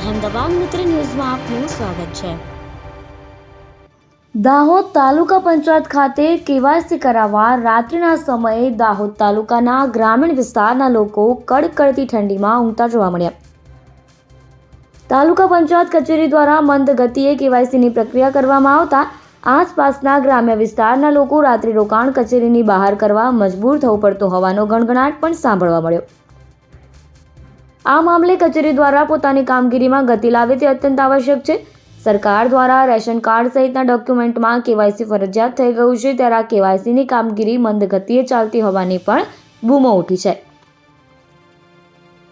અહેમદાબાદ મિત્ર ન્યૂઝમાં આપનું સ્વાગત છે. દાહોદ તાલુકા પંચાયત ખાતે કેવાયસી કરાવવા રાત્રિના સમયે દાહોદ તાલુકાના ગ્રામીણ વિસ્તારના લોકો કડકડતી ઠંડીમાં ઊંઘતા જોવા મળ્યા. તાલુકા પંચાયત કચેરી દ્વારા મંદ ગતિએ કેવાયસીની પ્રક્રિયા કરવામાં આવતા આસપાસના ગ્રામ્ય વિસ્તારના લોકો રાત્રિ રોકાણ કચેરીની બહાર કરવા મજબૂર થવું પડતું હોવાનો ગણગણાટ પણ સાંભળવા મળ્યો. આ મામલે કચેરી દ્વારા પોતાની કામગીરીમાં ગતિ લાવે તે અત્યંત આવશ્યક છે. સરકાર દ્વારા રેશન કાર્ડ સહિતના ડોક્યુમેન્ટમાં કેવાયસી ફરજિયાત થઈ ગયું છે ત્યારે આ કેવાયસીની કામગીરી મંદ ગતિએ ચાલતી હોવાની પણ બૂમો ઉઠી છે.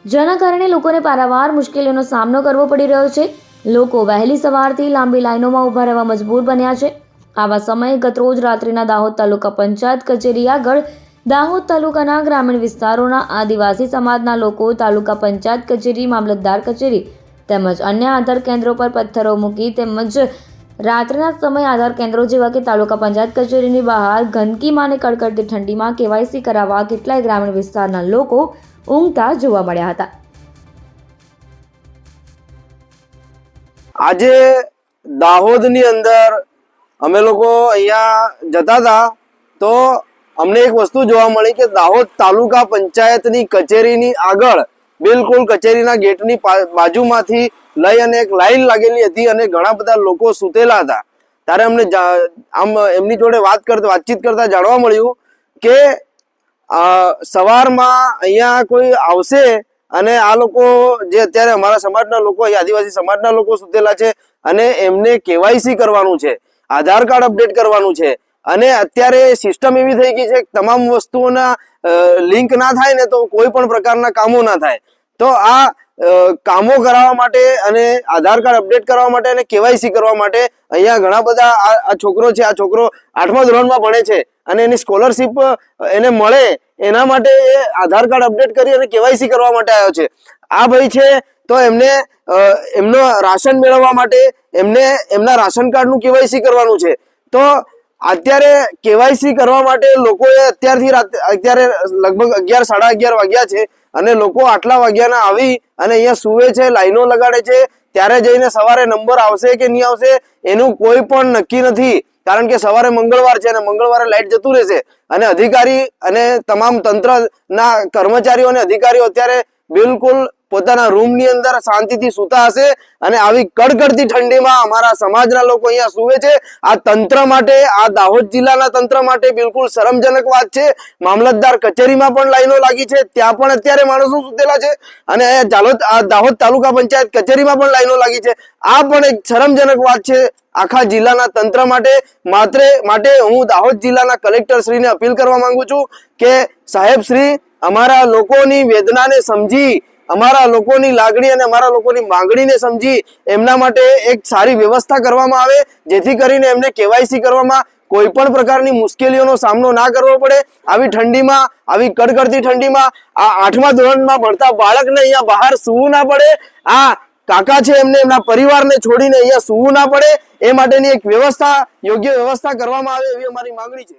જેના કારણે લોકોને પારાવાર મુશ્કેલીઓનો સામનો કરવો પડી રહ્યો છે. લોકો વહેલી સવારથી લાંબી લાઇનોમાં ઊભા રહેવા મજબૂર બન્યા છે. આવા સમયે ગતરોજ રાત્રિના દાહોદ તાલુકા પંચાયત કચેરી આગળ દાહોદ તાલુકાના ગ્રામીણ વિસ્તારોના આદિવાસી સમાજના લોકો, તાલુકા પંચાયત કચેરી, મામલતદાર કચેરી તેમજ અન્ય આધાર કેન્દ્રો પર પથ્થરો મૂકી તેમજ રાત્રિના સમય આધાર કેન્દ્રો જેવા કે તાલુકા પંચાયત કચેરીની બહાર ગંદકીમાં અને કડકડતી ઠંડીમાં કેવાયસી કરાવવા કેટલાય ગ્રામીણ વિસ્તારના લોકો ઊંઘતા જોવા મળ્યા હતા. આજે દાહોદની અંદર અમે લોકો અહીંયા જતા હતા તો અમને એક વસ્તુ જોવા મળી કે દાહોદ તાલુકા પંચાયતની કચેરીની આગળ, બિલકુલ કચેરીના ગેટની બાજુમાંથી લઈ અને એક લાઈન લાગેલી હતી અને ઘણા બધા લોકો સૂતેલા હતા. ત્યારે અમને આમ એમની જોડે વાત કરતા, વાતચીત કરતા જાણવા મળ્યું કે સવારમાં અહીંયા કોઈ આવશે અને આ લોકો જે અત્યારે અમારા સમાજના લોકો આદિવાસી સમાજના લોકો સુતેલા છે અને એમને કેવાયસી કરવાનું છે, આધાર કાર્ડ અપડેટ કરવાનું છે. અને અત્યારે સિસ્ટમ એવી થઈ ગઈ છે કે તમામ વસ્તુઓના લિંક ના થાય ને તો કોઈ પણ પ્રકારના કામો ના થાય. તો આ કામો કરાવવા માટે અને આધાર કાર્ડ અપડેટ કરવા માટે અને કેવાયસી કરવા માટે અહીંયા ઘણા બધા આ છોકરો છે, આ છોકરો આઠમા ધોરણમાં ભણે છે અને એની સ્કોલરશીપ એને મળે એના માટે એ આધાર કાર્ડ અપડેટ કરી અને કેવાયસી કરવા માટે આવ્યો છે. આ ભાઈ છે તો એમને એમનો રાશન મેળવવા માટે એમને, એમના રાશન કાર્ડનું કેવાયસી કરવાનું છે. તો અત્યારે કેવાયસી કરવા માટે લોકોએ અત્યારથી અત્યારે લગભગ અગિયાર, સાડા અગિયાર વાગ્યા છે અને લોકો આટલા વાગ્યાના આવી અને અહીંયા સુવે છે, લાઈનો લગાડે છે. ત્યારે જઈને સવારે નંબર આવશે કે નહીં આવશે એનું કોઈ પણ નક્કી નથી. કારણ કે સવારે મંગળવાર છે અને મંગળવારે લાઈટ જતું રહેશે. અને અધિકારી અને તમામ તંત્રના કર્મચારીઓ અને અધિકારીઓ અત્યારે બિલકુલ પોતાના રૂમની અંદર શાંતિથી સૂતા હશે અને આવી કડકડતી ઠંડીમાં અમારા સમાજના લોકો અહીંયા સુવે છે. આ તંત્ર માટે, આ દાહોદ જિલ્લાના તંત્ર માટે બિલકુલ શરમજનક વાત છે. મામલતદાર કચેરીમાં પણ લાઈનો લાગી છે. ત્યાં પણ અત્યારે માણસો સુતેલા છે. અને આ દાહોદ તાલુકા પંચાયત કચેરીમાં પણ લાઈનો લાગી છે. આ પણ એક શરમજનક વાત છે આખા જિલ્લાના તંત્ર માટે. માત્ર, માટે હું દાહોદ જિલ્લાના કલેક્ટર શ્રીને અપીલ કરવા માંગુ છું કે સાહેબ શ્રી, અમારા લોકોની વેદનાને સમજી અમારા લોકોની લાગણી અને અમારા લોકોની માંગણીને સમજી એમના માટે એક સારી વ્યવસ્થા કરવામાં આવે, જેથી કરીને એમને કેવાયસી કરવામાં કોઈ પણ પ્રકારની મુશ્કેલીઓનો સામનો ના કરવો પડે. આવી ઠંડીમાં, આવી કડકડતી ઠંડીમાં, આ આઠમા ધોરણમાં ભણતા બાળકને અહીંયા બહાર સૂવું ના પડે. આ કાકા છે એમને એમના પરિવારને છોડીને અહીંયા સૂવું ના પડે. એ માટેની એક વ્યવસ્થા, યોગ્ય વ્યવસ્થા કરવામાં આવે એવી અમારી માંગણી છે.